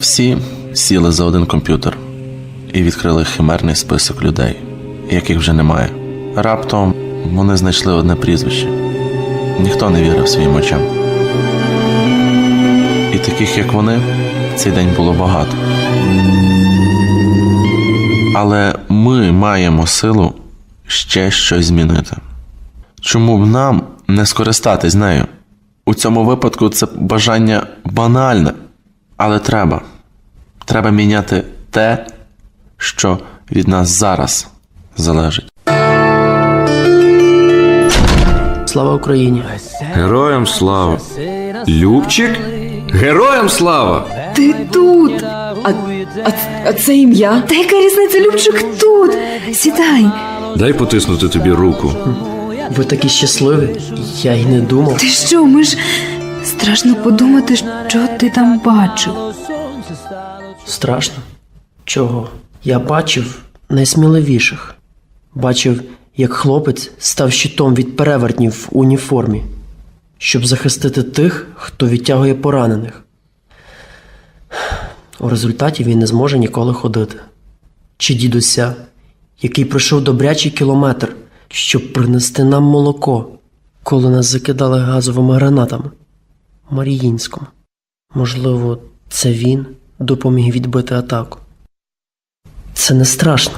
Всі сіли за один комп'ютер і відкрили химерний список людей, яких вже немає. Раптом вони знайшли одне прізвище. Ніхто не вірив своїм очам. І таких, як вони, цей день було багато. Але ми маємо силу ще щось змінити. Чому б нам не скористатись нею? У цьому випадку це бажання банальне, але треба. Треба міняти те, що від нас зараз залежить. Слава Україні! Героям слава! Любчик? Героям слава! Ти тут. А, а, а це ім'я? Та яка різниця, Любчик тут. Сідай. Дай потиснути тобі руку. Ви такі щасливі. Я й не думав. Ти що, ми ж страшно подумати, що ти там бачив. Страшно. Чого? Я бачив найсміливіших. Бачив, як хлопець став щитом від перевертнів в уніформі, щоб захистити тих, хто відтягує поранених. У результаті він не зможе ніколи ходити. Чи дідуся, який пройшов добрячий кілометр, щоб принести нам молоко, коли нас закидали газовими гранатами. Маріїнському. Можливо, це він допоміг відбити атаку. Це не страшно.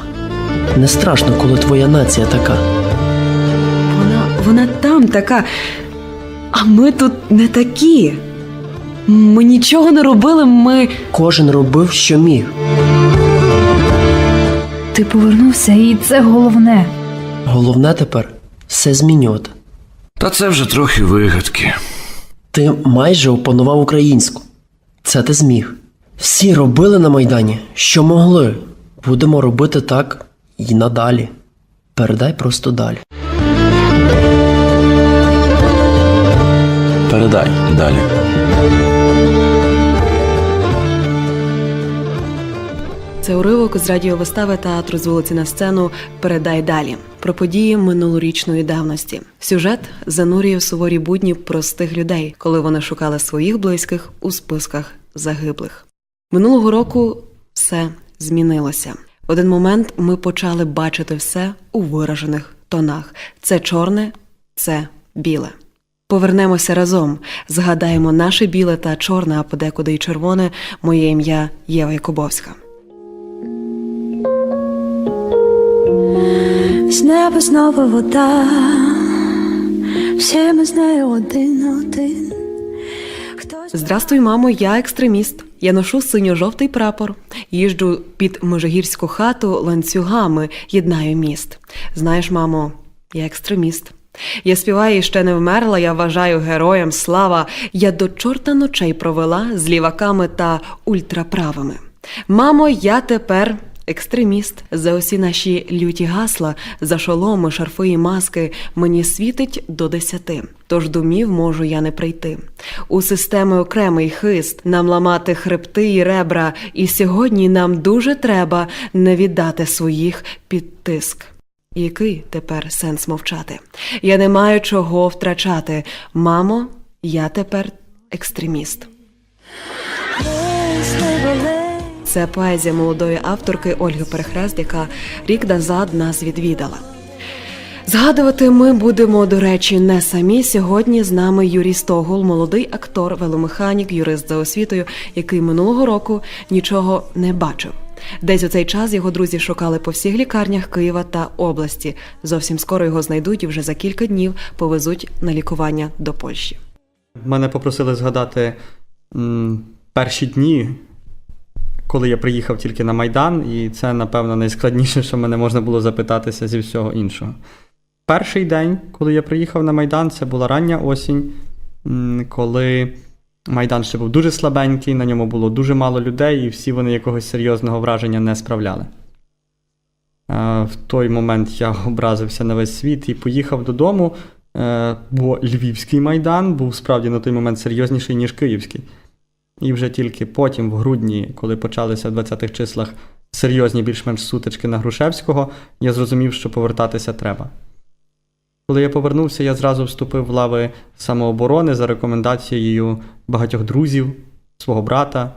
Не страшно, коли твоя нація така. Вона, вона там така. А ми тут не такі. Ми нічого не робили, ми. Кожен робив, що міг. Ти повернувся, і це головне. Головне тепер все змінювати. Та це вже трохи вигадки. Ти майже опанував українську. Це ти зміг. Всі робили на Майдані, що могли. Будемо робити так і надалі. Передай просто далі. Передай далі. Це уривок з радіовистави театру з вулиці на сцену Передай далі про події минулорічної давності. Сюжет занурює в суворі будні простих людей, коли вони шукали своїх близьких у списках загиблих. Минулого року все змінилося. В один момент ми почали бачити все у виражених тонах: це чорне, це біле. Повернемося разом, згадаємо наше біле та чорне, а подекуди й червоне. Моє ім'я Єва Якубовська. З неба знову вода, всі ми з нею один один. Здрастуй, мамо, я екстреміст. Я ношу синьо-жовтий прапор, їжджу під межигірську хату ланцюгами, єднаю міст. Знаєш, мамо, я екстреміст. Я співаю і ще не вмерла, я вважаю героям слава. Я до чорта ночей провела з ліваками та ультраправими. Мамо, я тепер екстреміст. За усі наші люті гасла, за шоломи, шарфи і маски мені світить до десяти. Тож домів можу я не прийти. У системи окремий хист, нам ламати хребти і ребра, і сьогодні нам дуже треба не віддати своїх під тиск. Який тепер сенс мовчати? Я не маю чого втрачати. Мамо, я тепер екстреміст. Це поезія молодої авторки Ольги Перехрест, яка рік назад нас відвідала. Згадувати ми будемо, до речі, не самі. Сьогодні з нами Юрій Стогул, молодий актор, веломеханік, юрист за освітою, який минулого року нічого не бачив. Десь у цей час його друзі шукали по всіх лікарнях Києва та області. Зовсім скоро його знайдуть і вже за кілька днів повезуть на лікування до Польщі. Мене попросили згадати м, перші дні, коли я приїхав тільки на Майдан, і це, напевно, найскладніше, що мене можна було запитатися зі всього іншого. Перший день, коли я приїхав на Майдан, це була рання осінь, коли Майдан ще був дуже слабенький, на ньому було дуже мало людей, і всі вони якогось серйозного враження не справляли. Е, В той момент я образився на весь світ і поїхав додому, е, бо Львівський майдан був справді на той момент серйозніший, ніж Київський. І вже тільки потім, в грудні, коли почалися в 20-х числах серйозні більш-менш сутички на Грушевського, я зрозумів, що повертатися треба. Коли я повернувся, я зразу вступив в лави самооборони за рекомендацією багатьох друзів, свого брата.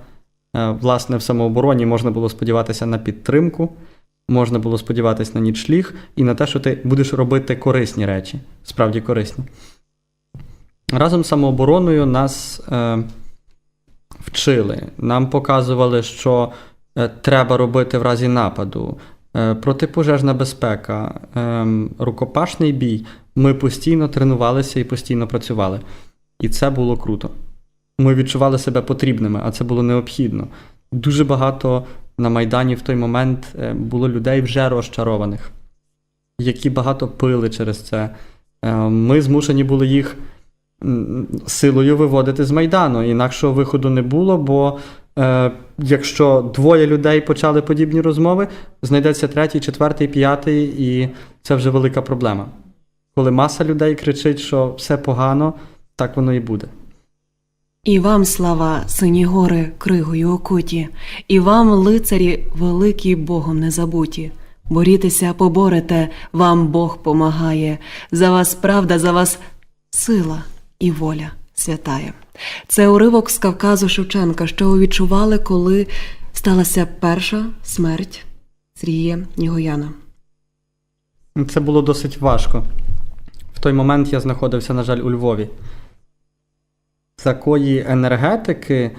Е, Власне, в самообороні можна було сподіватися на підтримку, можна було сподіватися на нічліг і на те, що ти будеш робити корисні речі, справді корисні. Разом з самообороною нас е, вчили, нам показували, що е, треба робити в разі нападу, е, протипожежна безпека, е, рукопашний бій. Ми постійно тренувалися і постійно працювали. І це було круто. Ми відчували себе потрібними, а це було необхідно. Дуже багато на Майдані в той момент е, було людей вже розчарованих, які багато пили через це. Ми змушені були їх силою виводити з Майдану. Інакшого виходу не було, бо е, якщо двоє людей почали подібні розмови, знайдеться третій, четвертий, п'ятий, і це вже велика проблема. Коли маса людей кричить, що все погано, так воно і буде. І вам, слава, сині гори, кригою окуті, і вам, лицарі, великі Богом не забуті. Борітеся, поборете, вам Бог помагає. За вас правда, за вас сила і воля святає. Це уривок з Кавказу Шевченка, що ви відчували, коли сталася перша смерть Срія Нігояна. Це було досить важко. В той момент я знаходився, на жаль, у Львові. Такої енергетики,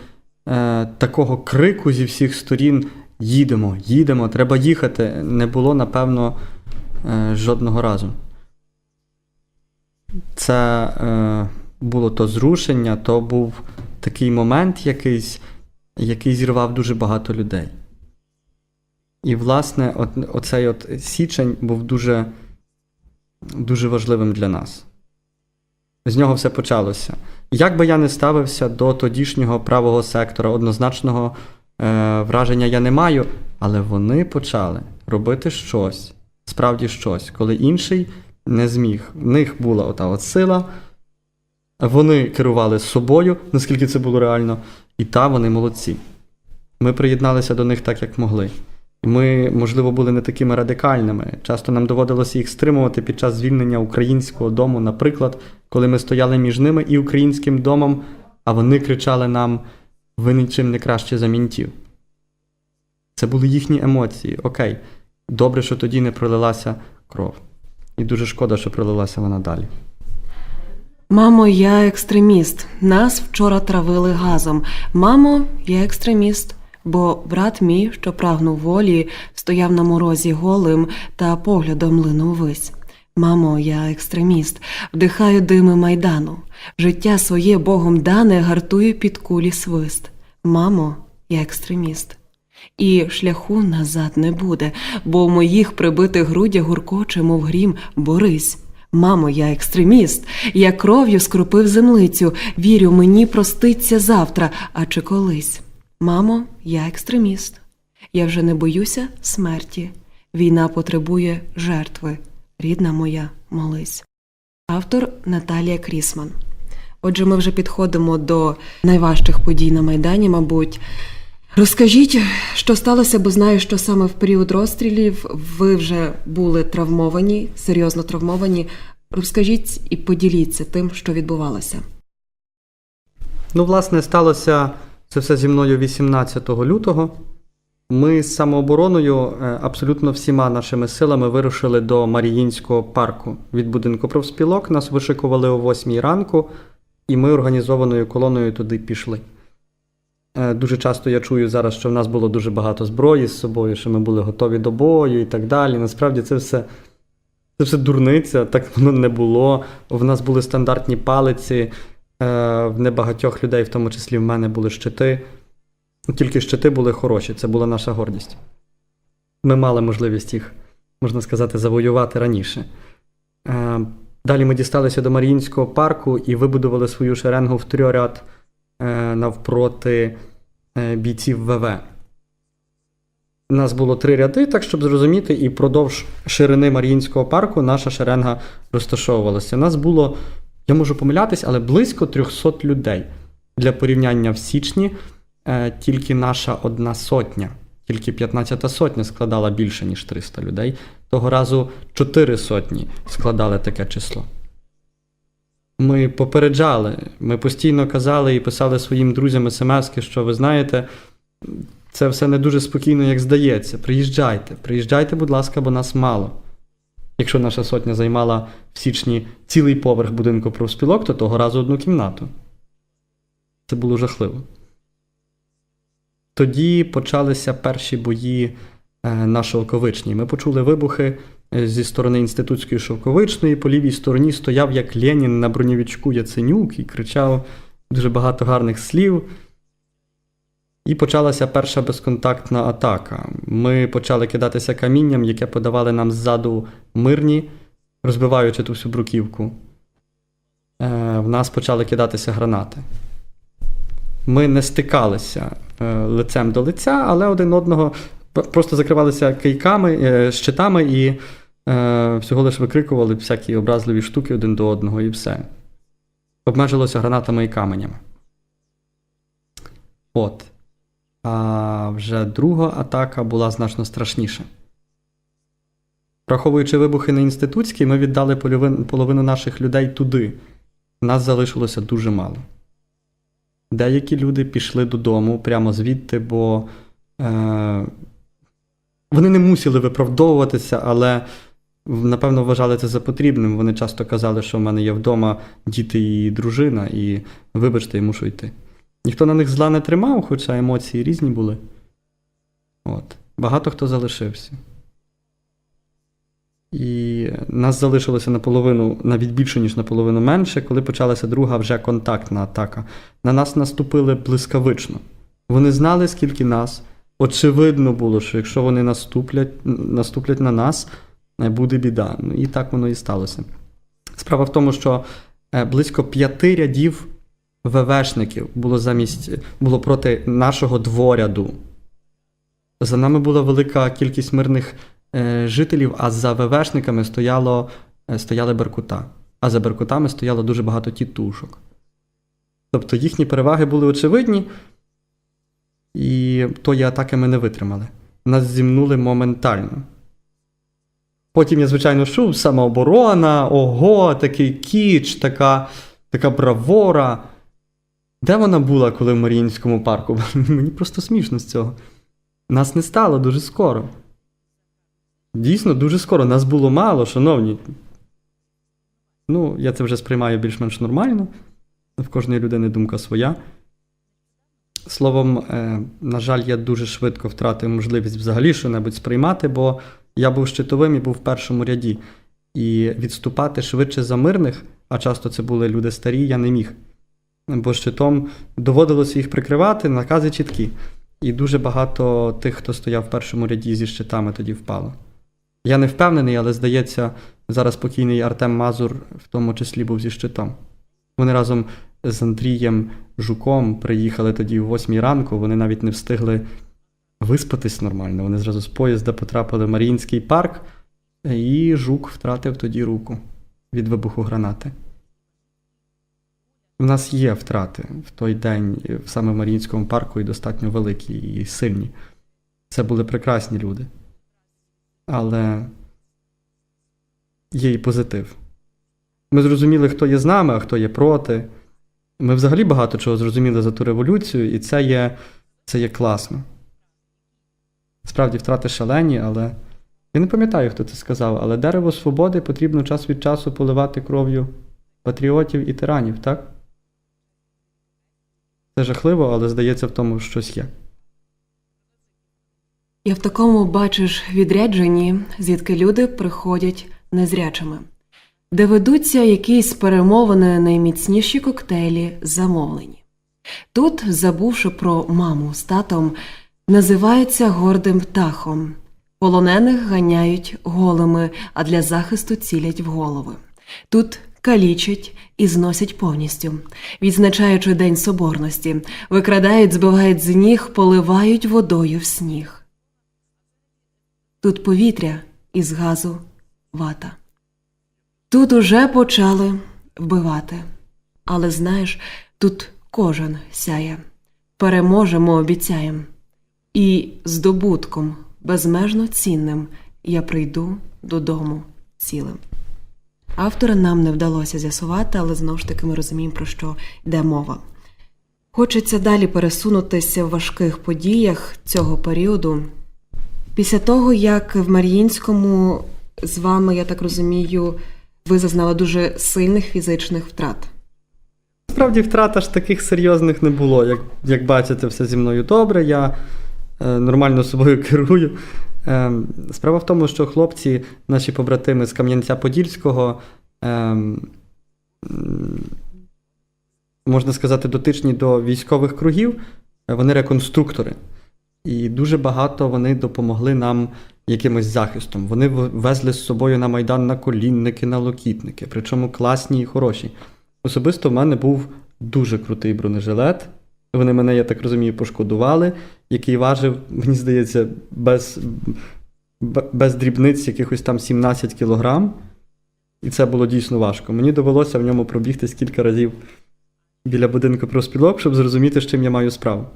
е, такого крику зі всіх сторін їдемо, їдемо, треба їхати, не було, напевно, е, жодного разу. Це е, було то зрушення, то був такий момент якийсь, який зірвав дуже багато людей. І, власне, от, оцей от січень був дуже, дуже важливим для нас. З нього все почалося. Як би я не ставився до тодішнього правого сектора, однозначного е, враження я не маю, але вони почали робити щось, справді щось, коли інший не зміг. В них була ота от сила, вони керували собою, наскільки це було реально, і та вони молодці. Ми приєдналися до них так, як могли. Ми, можливо, були не такими радикальними. Часто нам доводилося їх стримувати під час звільнення українського дому, наприклад, коли ми стояли між ними і українським домом, а вони кричали нам: ви нічим не краще за мінтів. Це були їхні емоції. Окей, добре, що тоді не пролилася кров. І дуже шкода, що пролилася вона далі. Мамо, я екстреміст. Нас вчора травили газом. Мамо, я екстреміст. Бо брат мій, що прагнув волі, стояв на морозі голим та поглядом линув вись. Мамо, я екстреміст, вдихаю дими майдану. Життя своє Богом дане гартую під кулі свист. Мамо, я екстреміст. І шляху назад не буде, бо в моїх прибитих грудях гуркоче, мов грім, борись. Мамо, я екстреміст, я кров'ю скрупив землицю, вірю, мені проститься завтра, а чи колись. Мамо, я екстреміст. Я вже не боюся смерті. Війна потребує жертви. Рідна моя, молись. Автор Наталія Крісман. Отже, ми вже підходимо до найважчих подій на Майдані, мабуть. Розкажіть, що сталося, бо знаю, що саме в період розстрілів ви вже були травмовані, серйозно травмовані. Розкажіть і поділіться тим, що відбувалося. Ну, власне, сталося це все зі мною 18 лютого. Ми з самообороною е, абсолютно всіма нашими силами вирушили до Маріїнського парку від будинку профспілок. Нас вишикували о 8 ранку, і ми організованою колоною туди пішли. Е, Дуже часто я чую зараз, що в нас було дуже багато зброї з собою, що ми були готові до бою і так далі. Насправді це все, це все дурниця, так воно не було. В нас були стандартні палиці, е, в небагатьох людей, в тому числі в мене, були щити. Тільки щити були хороші, це була наша гордість. Ми мали можливість їх, можна сказати, завоювати раніше. Е, Далі ми дісталися до Маріїнського парку і вибудували свою шеренгу в трьоряд навпроти е, бійців ВВ. У нас було три ряди, так щоб зрозуміти, і продовж ширини Маріїнського парку наша шеренга розташовувалася. У Нас було, я можу помилятись, але близько 300 людей. Для порівняння в січні е, тільки наша одна сотня, тільки 15 сотня складала більше, ніж 300 людей. Того разу 4 сотні складали таке число. Ми попереджали, ми постійно казали і писали своїм друзям смс, що ви знаєте, це все не дуже спокійно, як здається. Приїжджайте, приїжджайте, будь ласка, бо нас мало. Якщо наша сотня займала в січні цілий поверх будинку профспілок, то того разу одну кімнату. Це було жахливо. Тоді почалися перші бої е, на Шовковичній. Ми почули вибухи зі сторони інститутської Шовковичної. По лівій стороні стояв як Ленін на бронєвічку Яценюк і кричав дуже багато гарних слів. І почалася перша безконтактна атака. Ми почали кидатися камінням, яке подавали нам ззаду мирні, розбиваючи ту всю бруківку. Е, в нас почали кидатися гранати. Ми не стикалися е, лицем до лиця, але один одного просто закривалися кийками, е, щитами і е, всього лише викрикували всякі образливі штуки один до одного, і все. Обмежилося гранатами і каменями. От. А вже друга атака була значно страшніша. Враховуючи вибухи на інститутській, ми віддали половину наших людей туди. Нас залишилося дуже мало. Деякі люди пішли додому прямо звідти, бо е, вони не мусили виправдовуватися, але напевно вважали це за потрібним. Вони часто казали, що в мене є вдома діти і дружина, і вибачте, я мушу йти. Ніхто на них зла не тримав, хоча емоції різні були. От. Багато хто залишився. І нас залишилося наполовину, навіть більше, ніж наполовину менше, коли почалася друга вже контактна атака. На нас наступили блискавично. Вони знали, скільки нас. Очевидно було, що якщо вони наступлять, наступлять на нас, буде біда. Ну, І так воно і сталося. Справа в тому, що е, близько п'яти рядів ВВшників було замість було проти нашого дворяду. За нами була велика кількість мирних е, жителів, а за ВВшниками стояло, е, стояли беркута. А за беркутами стояло дуже багато тітушок. Тобто їхні переваги були очевидні, і тої атаки ми не витримали. Нас зімнули моментально. Потім я, звичайно, чув самооборона, ого, такий кіч, така, така бравора. Де вона була, коли в Маріїнському парку? Мені просто смішно з цього. Нас не стало дуже скоро. Дійсно, дуже скоро. Нас було мало, шановні. Ну, я це вже сприймаю більш-менш нормально. В кожної людини думка своя. Словом, е, на жаль, я дуже швидко втратив можливість взагалі що-небудь сприймати, бо я був щитовим і був в першому ряді. І відступати швидше за мирних, а часто це були люди старі, я не міг. Бо щитом доводилося їх прикривати, накази чіткі. І дуже багато тих, хто стояв в першому ряді зі щитами, тоді впало. Я не впевнений, але здається, зараз покійний Артем Мазур в тому числі був зі щитом. Вони разом з Андрієм Жуком приїхали тоді о 8 ранку, вони навіть не встигли виспатись нормально. Вони зразу з поїзда потрапили в Маріїнський парк, і Жук втратив тоді руку від вибуху гранати. У нас є втрати в той день саме в Маріїнському парку і достатньо великі і сильні. Це були прекрасні люди. Але є і позитив. Ми зрозуміли, хто є з нами, а хто є проти. Ми взагалі багато чого зрозуміли за ту революцію, і це є, це є класно. Справді, втрати шалені, але. Я не пам'ятаю, хто це сказав, але дерево свободи потрібно час від часу поливати кров'ю патріотів і тиранів, так? Це жахливо, але здається, в тому щось є. І в такому бачиш відрядженні, звідки люди приходять незрячими, де ведуться якісь перемовини найміцніші коктейлі замовлені. Тут, забувши про маму з татом, називаються гордим птахом. Полонених ганяють голими, а для захисту цілять в голови. Тут калічать і зносять повністю, відзначаючи День Соборності, викрадають, збивають з ніг, поливають водою в сніг. Тут повітря із газу вата. Тут уже почали вбивати. Але знаєш, тут кожен сяє. Переможемо, обіцяєм. І здобутком безмежно цінним я прийду додому цілим. Автора нам не вдалося з'ясувати, але знову ж таки ми розуміємо, про що йде мова. Хочеться далі пересунутися в важких подіях цього періоду. Після того, як в Мар'їнському з вами, я так розумію, ви зазнали дуже сильних фізичних втрат. Справді втрат аж таких серйозних не було. Як, як бачите, все зі мною добре, я нормально собою керую. Е, справа в тому, що хлопці, наші побратими з Кам'янця-Подільського, е, можна сказати, дотичні до військових кругів, е, вони реконструктори. І дуже багато вони допомогли нам якимось захистом. Вони везли з собою на Майдан наколінники, налокітники, причому класні і хороші. Особисто в мене був дуже крутий бронежилет. Вони мене, я так розумію, пошкодували, який важив, мені здається, без, без дрібниць якихось там 17 кілограм. І це було дійсно важко. Мені довелося в ньому пробігтись кілька разів біля будинку профспілок, щоб зрозуміти, з чим я маю справу.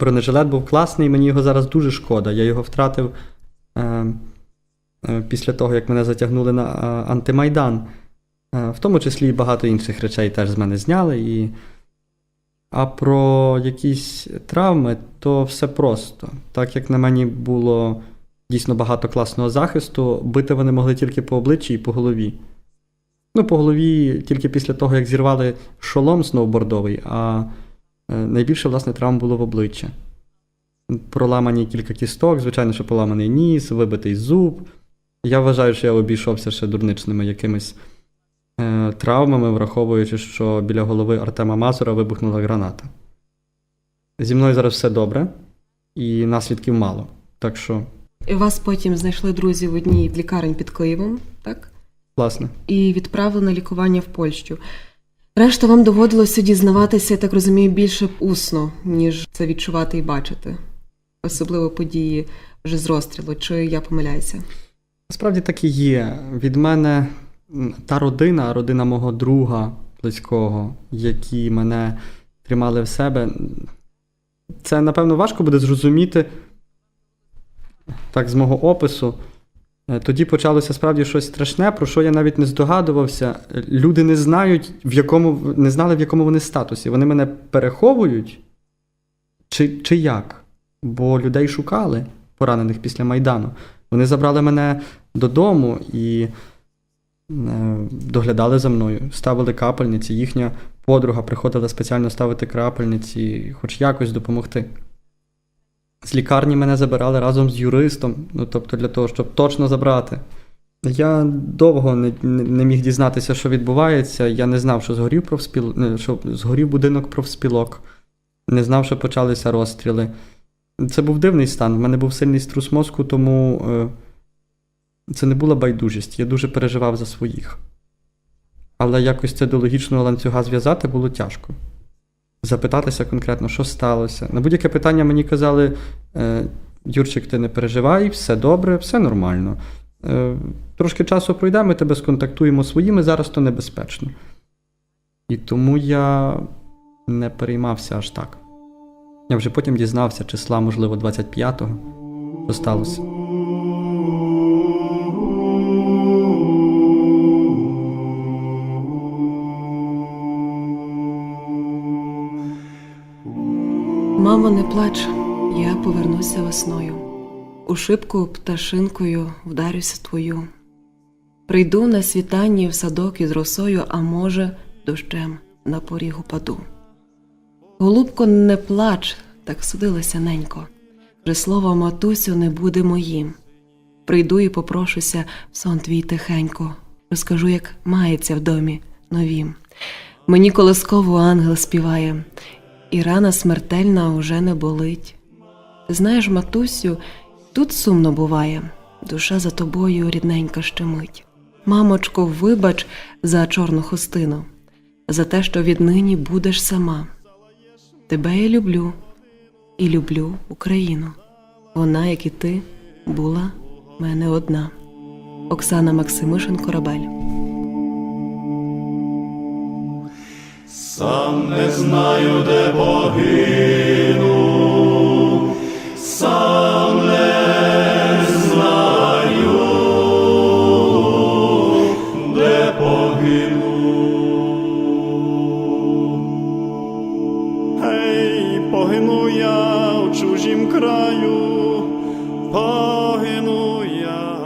Бронежилет був класний, мені його зараз дуже шкода. Я його втратив е, е, після того, як мене затягнули на е, антимайдан. Е, В тому числі і багато інших речей теж з мене зняли. І... А про якісь травми, то все просто. Так як на мені було дійсно багато класного захисту, бити вони могли тільки по обличчі і по голові. Ну, по голові тільки після того, як зірвали шолом сноубордовий, а е, найбільше, власне, травм було в обличчя. Проламані кілька кісток, звичайно, що поламаний ніс, вибитий зуб. Я вважаю, що я обійшовся ще дурничними якимись травмами, враховуючи, що біля голови Артема Мазура вибухнула граната. Зі мною зараз все добре, і наслідків мало. Так що, І вас потім знайшли друзі в одній лікарень під Києвом, так? власне. І відправили на лікування в Польщу. Решта вам доводилося дізнаватися, я так розумію, більше усно, ніж це відчувати і бачити. Особливо події вже з розстрілу, чи я помиляюся? Насправді так і є. Від мене та родина, родина мого друга близького, які мене тримали в себе. Це, напевно, важко буде зрозуміти так з мого опису. Е, Тоді почалося справді щось страшне, про що я навіть не здогадувався. Люди не знають, в якому не знали, в якому вони статусі. Вони мене переховують чи, чи як? Бо людей шукали поранених після Майдану. Вони забрали мене додому і доглядали за мною, ставили капельниці. Їхня подруга приходила спеціально ставити крапельниці, хоч якось допомогти. З лікарні мене забирали разом з юристом, ну тобто для того, щоб точно забрати. Я довго не, не міг дізнатися, що відбувається. Я не знав, що згорів профспіл... що згорів будинок профспілок, не знав, що почалися розстріли. Це був дивний стан. В мене був сильний струс мозку, тому е, це не була байдужість. Я дуже переживав за своїх. Але якось це до логічного ланцюга зв'язати було тяжко. Запитатися конкретно, що сталося. На будь-яке питання мені казали: е, Юрчик, ти не переживай, все добре, все нормально. Е, трошки часу пройде, ми тебе сконтактуємо своїми, зараз то небезпечно. І тому я не переймався аж так. Я вже потім дізнався числа, можливо, 25-го, що сталося. Не плач, я повернуся весною. У шибку пташинкою вдарюся твою. Прийду на світанні в садок із росою, а може, дощем на поріг упаду. Голубко, не плач, так судилася ненько. Вже слово матусю не буде моїм. Прийду і попрошуся в сон твій тихенько, розкажу, як мається в домі новім. Мені колисково ангел співає, і рана смертельна уже не болить. Знаєш, матусю, тут сумно буває, душа за тобою рідненька щемить. Мамочко, вибач за чорну хустину, за те, що віднині будеш сама. Тебе я люблю і люблю Україну. Вона, як і ти, була мене одна. Оксана Максимишин Корабель. Сам не знаю, де погину, сам не знаю, де погину. Гей, погину я в чужім краю, погину я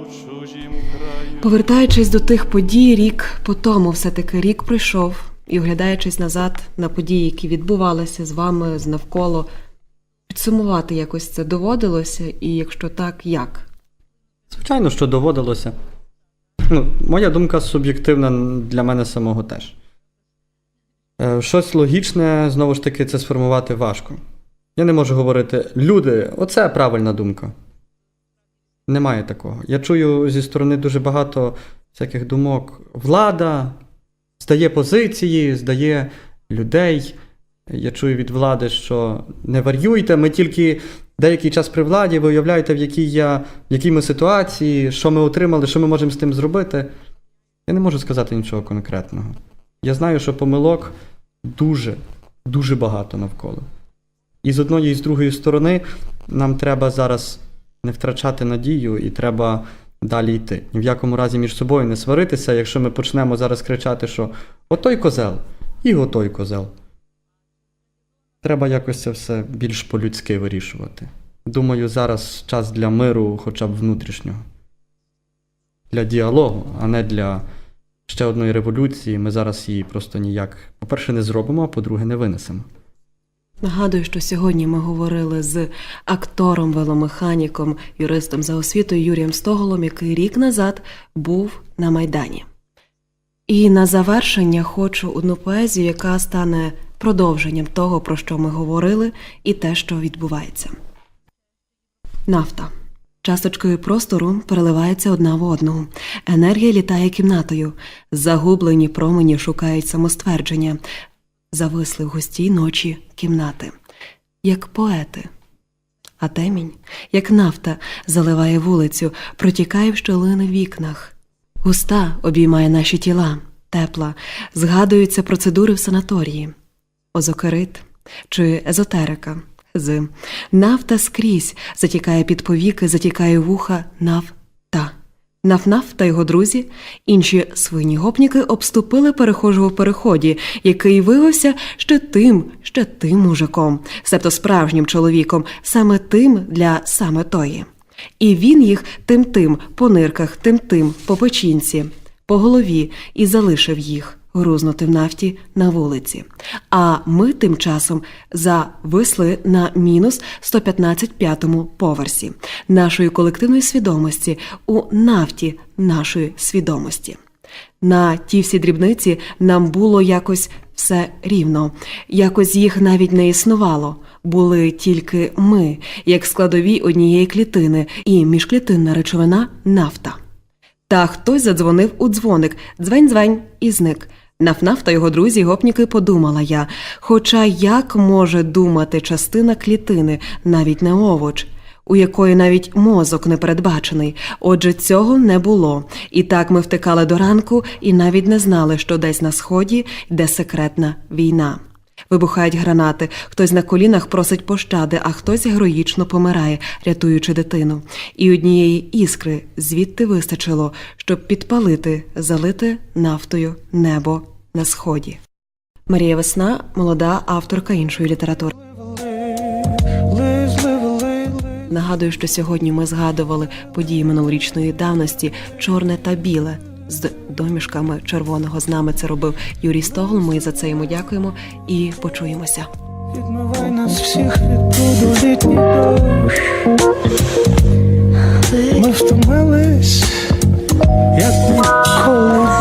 в чужім краю. Повертаючись до тих подій, рік по тому все-таки рік прийшов і оглядаючись назад на події, які відбувалися з вами, з навколо, підсумувати якось це доводилося, і якщо так, як? Звичайно, що доводилося. Ну, моя думка суб'єктивна для мене самого теж. Е, Щось логічне, знову ж таки, це сформувати важко. Я не можу говорити, люди, оце правильна думка. Немає такого. Я чую зі сторони дуже багато всяких думок. Влада здає позиції, здає людей. Я чую від влади, що не варюйте, ми тільки деякий час при владі, ви уявляєте, в якій, я, в якій ми ситуації, що ми отримали, що ми можемо з тим зробити. Я не можу сказати нічого конкретного. Я знаю, що помилок дуже, дуже багато навколо. І з одної і з другої сторони нам треба зараз не втрачати надію і треба далі йти. Ні в якому разі між собою не сваритися, якщо ми почнемо зараз кричати, що отой козел і отой козел. Треба якось це все більш по-людськи вирішувати. Думаю, зараз час для миру, хоча б внутрішнього. Для діалогу, а не для ще одної революції. Ми зараз її просто ніяк, по-перше, не зробимо, а по-друге, не винесемо. Нагадую, що сьогодні ми говорили з актором, веломеханіком, юристом за освітою Юрієм Стоголом, який рік назад був на Майдані. І на завершення хочу одну поезію, яка стане продовженням того, про що ми говорили, і те, що відбувається. Нафта. Часточкою простору переливається одна в одну. Енергія літає кімнатою. Загублені промені шукають самоствердження. Зависли в густій ночі кімнати, як поети. А темінь, як нафта, заливає вулицю, протікає в щелини в вікнах. Густа обіймає наші тіла, тепла, згадуються процедури в санаторії, озокерит чи езотерика. З нафта скрізь затікає під повіки, затікає вуха нафта. Нафнаф та його друзі, інші свині гопніки обступили перехожого в переході, який виявився ще тим, ще тим мужиком, себто справжнім чоловіком, саме тим для саме тої. І він їх тим тим по нирках, тим тим по печінці, по голові і залишив їх грузнути в нафті на вулиці. А ми тим часом зависли на мінус 115 п'ятому поверсі нашої колективної свідомості у нафті нашої свідомості. На ті всі дрібниці нам було якось все рівно, якось їх навіть не існувало. Були тільки ми, як складові однієї клітини, і міжклітинна речовина нафта. Та хтось задзвонив у дзвоник, дзвень-дзвень і зник. Нафнаф та його друзі гопніки подумала я. Хоча як може думати частина клітини, навіть не овоч, у якої навіть мозок не передбачений. Отже, цього не було. І так ми втикали до ранку і навіть не знали, що десь на сході йде секретна війна. Вибухають гранати, хтось на колінах просить пощади, а хтось героїчно помирає, рятуючи дитину. І однієї іскри звідти вистачило, щоб підпалити, залити нафтою небо на сході. Марія Весна, молода авторка іншої літератури. Нагадую, що сьогодні ми згадували події минулорічної давності чорне та біле з домішками червоного з нами це робив Юрій Стогл. Ми за це йому дякуємо і почуємося. Відмивай нас всіх відтуду літній дощ Ми втомились, як ніколи.